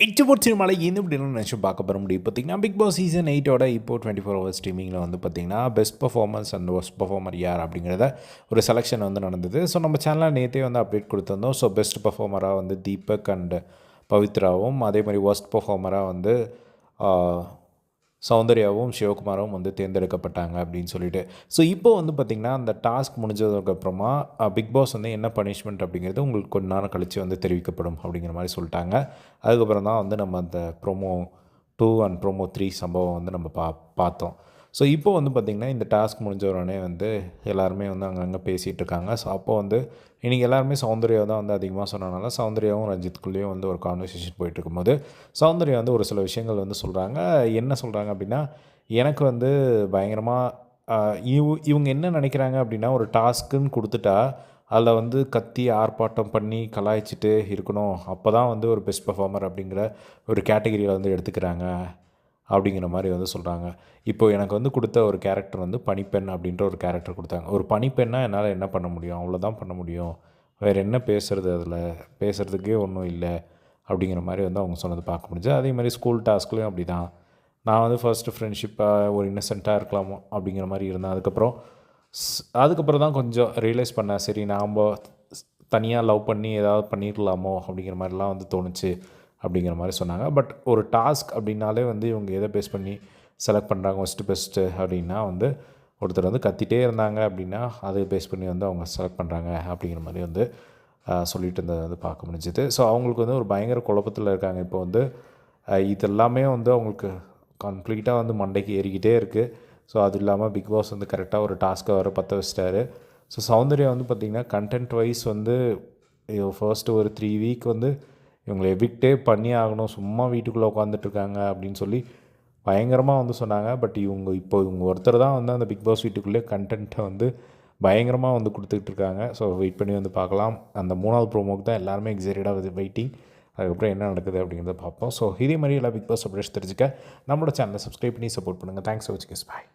இச்சபோட் சினிமாவில் இந்த இப்படின்னு நினச்சி பார்க்க பெற முடியும். பார்த்தீங்கன்னா பிக் பாஸ் சீசன் எயிட்டோட இப்போ டுவெண்ட்டி ஃபோர் ஹவர்ஸ் ஸ்ட்ரீமிங்கில் வந்து பார்த்திங்கன்னா best performance and worst performer யார் அப்படிங்கிறத ஒரு செலெக்ஷன் வந்து நடந்தது. ஸோ நம்ம சேனலில் நேற்றே வந்து அப்டேட் கொடுத்துருந்தோம். ஸோ பெஸ்ட் பர்ஃபார்மராக வந்து தீபக் அண்ட் பவித்ராவும் அதே மாதிரி ஒஸ்ட் பர்ஃபார்மராக வந்து சௌந்தர்யாவும் சிவகுமாரும் வந்து தேர்ந்தெடுக்கப்பட்டாங்க அப்படின்னு சொல்லிட்டு. ஸோ இப்போ வந்து பார்த்திங்கன்னா அந்த டாஸ்க் முடிஞ்சதுக்கப்புறமா பிக் பாஸ் வந்து என்ன பனிஷ்மெண்ட் அப்படிங்கிறது உங்களுக்கு கொஞ்ச நேரம் கழித்து வந்து தெரிவிக்கப்படும் அப்படிங்கிற மாதிரி சொல்லிட்டாங்க. அதுக்கப்புறம் தான் வந்து நம்ம அந்த promo two and promo three சம்பவம் வந்து நம்ம பா பார்த்தோம். ஸோ இப்போ வந்து பார்த்திங்கன்னா இந்த டாஸ்க் முடிஞ்ச உடனே வந்து எல்லாருமே வந்து அங்கங்கே பேசிகிட்டு இருக்காங்க. ஸோ அப்போ வந்து இன்றைக்கி எல்லாருமே சௌந்தர்யா தான் வந்து அதிகமாக சொன்னனால சௌந்தர்யாவும் ரஞ்சித்குள்ளேயும் வந்து ஒரு கான்வர்சேஷன் போயிட்டு இருக்கும்போது சௌந்தர்யா வந்து ஒரு சில விஷயங்கள் வந்து சொல்கிறாங்க என்ன சொல்கிறாங்க அப்படின்னா எனக்கு வந்து பயங்கரமாக இவ் இவங்க என்ன நினைக்கிறாங்க அப்படின்னா ஒரு டாஸ்க்குன்னு கொடுத்துட்டா அதில் வந்து கத்தி ஆர்ப்பாட்டம் பண்ணி கலாய்ச்சிட்டு இருக்கணும். அப்போ தான் வந்து ஒரு பெஸ்ட் பர்ஃபார்மர் அப்படிங்கிற ஒரு கேட்டகரியில் வந்து எடுத்துக்கிறாங்க. அப்படிங்கிற மாதிரி வந்து சொல்கிறாங்க இப்போ எனக்கு வந்து கொடுத்த ஒரு கேரக்டர் வந்து பனிப்பெண் அப்படின்ற ஒரு கேரக்டர் கொடுத்தாங்க. ஒரு பனிப்பெண்ணா என்னால் என்ன பண்ண முடியும்? அவ்வளோதான் பண்ண முடியும். வேறு என்ன பேசுறது அதில்? பேசுகிறதுக்கே ஒன்றும் இல்லை. அப்படிங்கிற மாதிரி வந்து அவங்க சொன்னது பார்க்க முடிஞ்சது அதே மாதிரி ஸ்கூல் டாஸ்க்லேயும் அப்படி தான் நான் வந்து ஃபஸ்ட்டு ஃப்ரெண்ட்ஷிப்பாக ஒரு இன்னசென்ட்டாக இருக்கலாமோ அப்படிங்கிற மாதிரி இருந்தேன். அதுக்கப்புறம் ஸ்- அதுக்கப்புறம் தான் கொஞ்சம் ரியலைஸ் பண்ணேன். சரி நாம் தனியாக லவ் பண்ணி ஏதாவது பண்ணிடலாமோ அப்படிங்கிற மாதிரிலாம் வந்து தோணுச்சு. அப்படிங்கிற மாதிரி சொன்னாங்க. பட் ஒரு டாஸ்க் அப்படின்னாலே வந்து இவங்க எதை பேஸ் பண்ணி செலக்ட் பண்ணுறாங்க ஃபஸ்ட்டு பெஸ்ட்டு அப்படின்னா வந்து ஒருத்தர் வந்து கத்திட்டே இருந்தாங்க அப்படின்னா அதை பேஸ் பண்ணி வந்து அவங்க செலக்ட் பண்ணுறாங்க அப்படிங்கிற மாதிரி வந்து சொல்லிட்டு இருந்ததை வந்து பார்க்க முடிஞ்சுது. ஸோ அவங்களுக்கு வந்து ஒரு பயங்கர குழப்பத்தில் இருக்காங்க. இப்போ வந்து இது எல்லாமே வந்து அவங்களுக்கு கம்ப்ளீட்டாக வந்து மண்டைக்கு ஏறிக்கிட்டே இருக்குது ஸோ அது இல்லாமல் பிக் பாஸ் வந்து கரெக்டாக ஒரு டாஸ்க்கை வர பற்ற வச்சிட்டாரு. ஸோ சௌந்தர்யா வந்து பார்த்திங்கன்னா கண்டென்ட் வைஸ் வந்து ஃபர்ஸ்ட்டு ஒரு த்ரீ வீக் வந்து இவங்களை எவிக்டே பண்ணி ஆகணும் சும்மா வீட்டுக்குள்ளே உட்காந்துட்ருக்காங்க அப்படின்னு சொல்லி பயங்கரமாக வந்து சொன்னாங்க. பட் இவங்க இப்போ இவங்க ஒருத்தர் தான் வந்து அந்த பிக் பாஸ் வீட்டுக்குள்ளே கண்டென்ட்டை வந்து பயங்கரமாக வந்து கொடுத்துக்கிட்டு இருக்காங்க ஸோ வெயிட் பண்ணி வந்து பார்க்கலாம். அந்த மூணாவது ப்ரோமோக்கு தான் எல்லாருமே எக்ஸைட்டடாக வெயிட்டிங் அதுக்கப்புறம் என்ன நடக்குது அப்படிங்கிறத பார்ப்போம். ஸோ இதே மாதிரி எல்லா பிக் பாஸ் அப்டேட்ஸ் தெரிஞ்சுக்க நம்மளோட சேனலை சப்ஸ்கிரைப் பண்ணி சப்போர்ட் பண்ணுங்கள் தேங்க்ஸ் ஃபார் வாட்சிங் பாய்